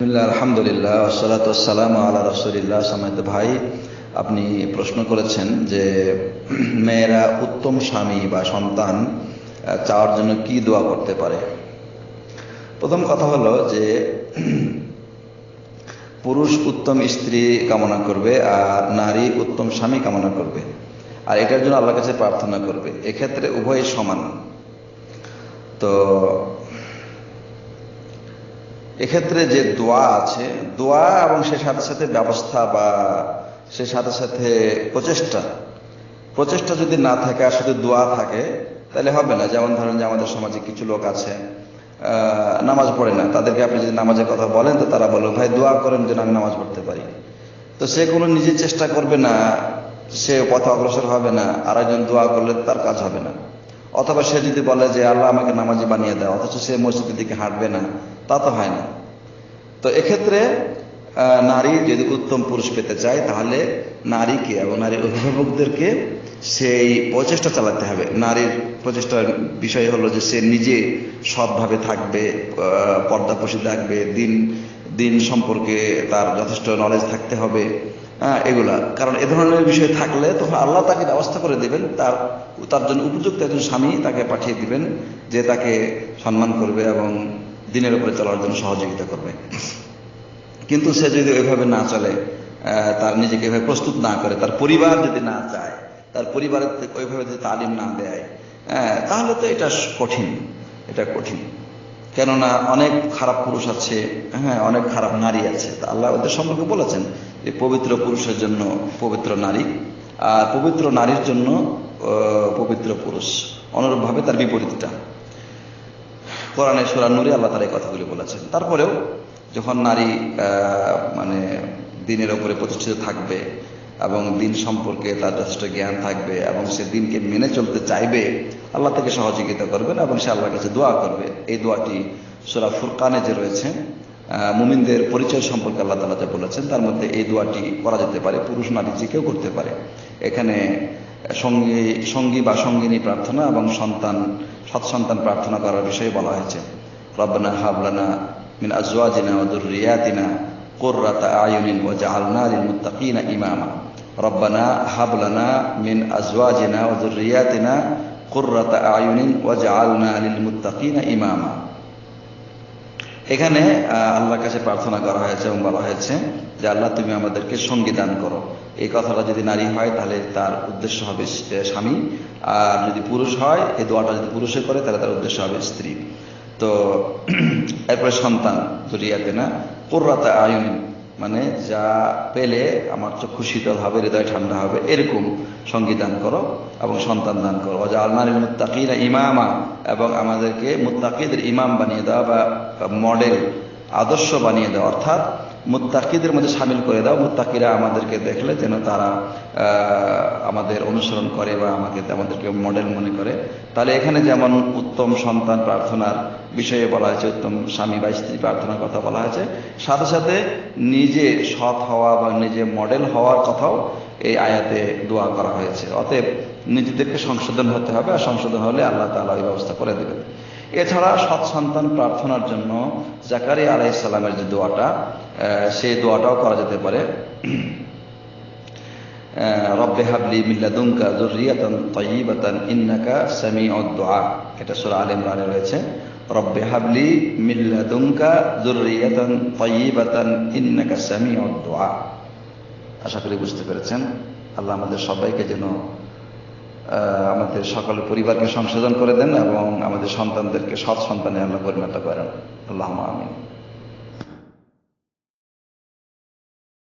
আলহামদুলিল্লাহ সালাম আল্লাহ রসুলিল্লাহ। সামায়িত ভাই, আপনি প্রশ্ন করেছেন যে মেয়েরা উত্তম স্বামী বা সন্তান চাওয়ার জন্য কি দোয়া করতে পারে? প্রথম কথা হলো যে পুরুষ উত্তম স্ত্রী কামনা করবে আর নারী উত্তম স্বামী কামনা করবে। আর এটার জন্য আল্লাহর কাছে প্রার্থনা করবে। এক্ষেত্রে উভয় সমান। তো এক্ষেত্রে যে দোয়া আছে, দোয়া এবং সে সাথে সাথে ব্যবস্থা বা সে সাথে সাথে প্রচেষ্টা প্রচেষ্টা যদি না থাকে আর শুধু দোয়া থাকে, তাহলে হবে না। যেমন ধরেন যে আমাদের সমাজে কিছু লোক আছে নামাজ পড়ে না, তাদেরকে আপনি যদি নামাজের কথা বলেন, তো তারা বলো ভাই, দোয়া করেন যেন আমি নামাজ পড়তে পারি। তো সে কোনো নিজে চেষ্টা করবে না, সে পথে অগ্রসর হবে না আর একজন দোয়া করলে তার কাজ হবে না। অথবা সে যদি বলে যে আল্লাহ আমাকে নামাজি বানিয়ে দেয় অথচ সে মসজিদের দিকে হাঁটবে না তা তো হয় না। তো এক্ষেত্রে নারী যদি উত্তম পুরুষ পেতে চায় তাহলে নারীকে এবং নারীর অভিভাবকদেরকে সেই প্রচেষ্টা চালাতে হবে। নারীর প্রচেষ্টার বিষয় হলো যে সে নিজে সৎভাবে থাকবে আহ, পর্দাপশি থাকবে দিন দিন সম্পর্কে তার যথেষ্ট নলেজ থাকতে হবে। হ্যাঁ এগুলা। কারণ এ ধরনের বিষয় থাকলে তখন আল্লাহ তাকে ব্যবস্থা করে দিবেন তার তার জন্য উপযুক্ত একজন স্বামী তাকে পাঠিয়ে দিবেন যে তাকে সম্মান করবে এবং দিনের উপরে চলার জন্য সহযোগিতা করবে। কিন্তু সে যদি ওইভাবে না চলে তার নিজেকে এভাবে প্রস্তুত না করে তার পরিবার যদি না চায় তার পরিবারের ওইভাবে যদি তালিম না দেয় হ্যাঁ, তাহলে তো এটা কঠিন এটা কঠিন। কেননা অনেক খারাপ পুরুষ আছে হ্যাঁ অনেক খারাপ নারী আছে। তা আল্লাহ ওদের সম্পর্কে বলেছেন যে পবিত্র পুরুষের জন্য পবিত্র নারী, আর পবিত্র নারীর জন্য পবিত্র পুরুষ। অনুরূপভাবে তার বিপরীতটা। কোরআনে সুরা নূরে আল্লাহ তালা এই কথাগুলি বলেছেন। তারপরেও যখন নারী মানে দিনের ওপরে প্রতিষ্ঠিত থাকবে এবং দিন সম্পর্কে তার যথেষ্ট জ্ঞান থাকবে এবং সে দিনকে মেনে চলতে চাইবে, আল্লাহ তাকে সহযোগিতা করবেন এবং সে আল্লাহর কাছে দোয়া করবে। এই দোয়াটি সুরা ফুরকানে যে রয়েছে মুমিনদের পরিচয় সম্পর্কে আল্লাহ তালা যা বলেছেন, তার মধ্যে এই দোয়াটি করা যেতে পারে, পুরুষ নারী যে কেউ করতে পারে। এখানে সঙ্গী সঙ্গী বা সঙ্গিনী প্রার্থনা এবং সন্তান সৎ সন্তান প্রার্থনা করার বিষয়ে বলা হয়েছে। রব্বানা হাবলানা মিন আজওয়াজিনা ওয়া যুররিয়াতিনা এখানে আল্লাহর কাছে প্রার্থনা করা হয়েছে এবং বলা হয়েছে যে, আল্লাহ, তুমি আমাদেরকে সঙ্গী দান করো। এই কথাটা যদি নারী হয়, তাহলে তার উদ্দেশ্য হবে স্বামী। আর যদি পুরুষ হয়, এই দোয়াটা যদি পুরুষে করে, তাহলে তার উদ্দেশ্য হবে স্ত্রী। তো এরপরে সন্তান জড়িয়াতে না? কোর্রাতা আয়ুন মানে যা পেলে আমার চক্ষু শীতল হবে, হৃদয় ঠান্ডা হবে, এরকম সঙ্গী দান করো এবং সন্তান দান করো। অজা আলমারি মুত্তাকিরা ইমামা, এবং আমাদেরকে মুত্তাকিদের ইমাম বানিয়ে দেওয়া বা মডেল আদর্শ বানিয়ে দেওয়া, অর্থাৎ মুত্তাকিদের মধ্যে সামিল করে দাও। মুত্তাকিরা আমাদেরকে দেখলে যেন তারা আমাদের অনুসরণ করে বা আমাকে আমাদেরকে মডেল মনে করে। তাহলে এখানে যেমন উত্তম সন্তান প্রার্থনার বিষয়ে বলা হয়েছে, উত্তম স্বামী বা স্ত্রী প্রার্থনার কথা বলা হয়েছে। সাথে সাথে নিজে সৎ হওয়া বা নিজে মডেল হওয়ার কথাও এই আয়াতে দোয়া করা হয়েছে। অতএব নিজেদেরকে সংশোধন হতে হবে, আর সংশোধন হলে আল্লাহ তাআলা এই ব্যবস্থা করে দেবেন। এছাড়া সৎ সন্তান প্রার্থনার জন্য জাকারি আলাইসাল্লামের যে দোয়াটা সেই দোয়াটাও করা যেতে পারে। রব্বে হাবলি মিল্লাদুনকা যুররিয়াতান তাইয়িবাতান ইন্নাকা সামিউদ দোয়া। এটা সূরা আলে ইমরানে রয়েছে। রব্বে হাবলি মিল্লাদুনকা যুররিয়াতান তাইয়িবাতান ইন্নাকা সামিউদ দোয়া। আশা করি বুঝতে পেরেছেন। আল্লাহ আমাদের সবাইকে যেন আমাদের সকল পরিবারকে সংশোধন করে দেন এবং আমাদের সন্তানদেরকে সৎ সন্তানে আল্লাহ পরিণত করেন। আল্লাহ আমিন।